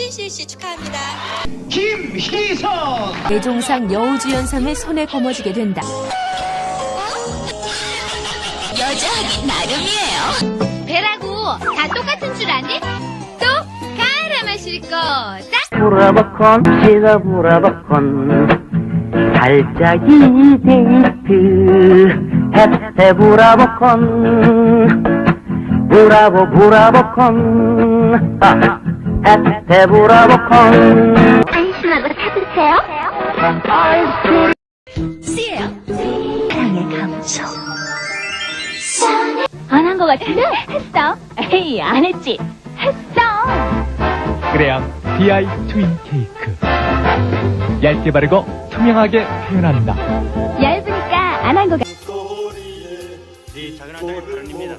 최민실 씨 축하합니다. 김희선 대종상 여우주연상을 손에 거머쥐게 된다. 여자하기 나름이에요. 배라고 다 똑같은 줄 아니? 또 가라 마실 거다. 브라보콘 시다 브라보콘 살짝이 데이트 헤헤 브라보콘 브라보 브라보콘 아, 헤헤 브라보콘 안심하고 타드세요. 안한 거 같은데? 했어. 에이, 안 했지. 했어. 그래야 DI 트윈 케이크 얇게 바르고 투명하게 표현한다 얇으니까 안 한 거 같아. 네 작은 한 장의 발언입니다.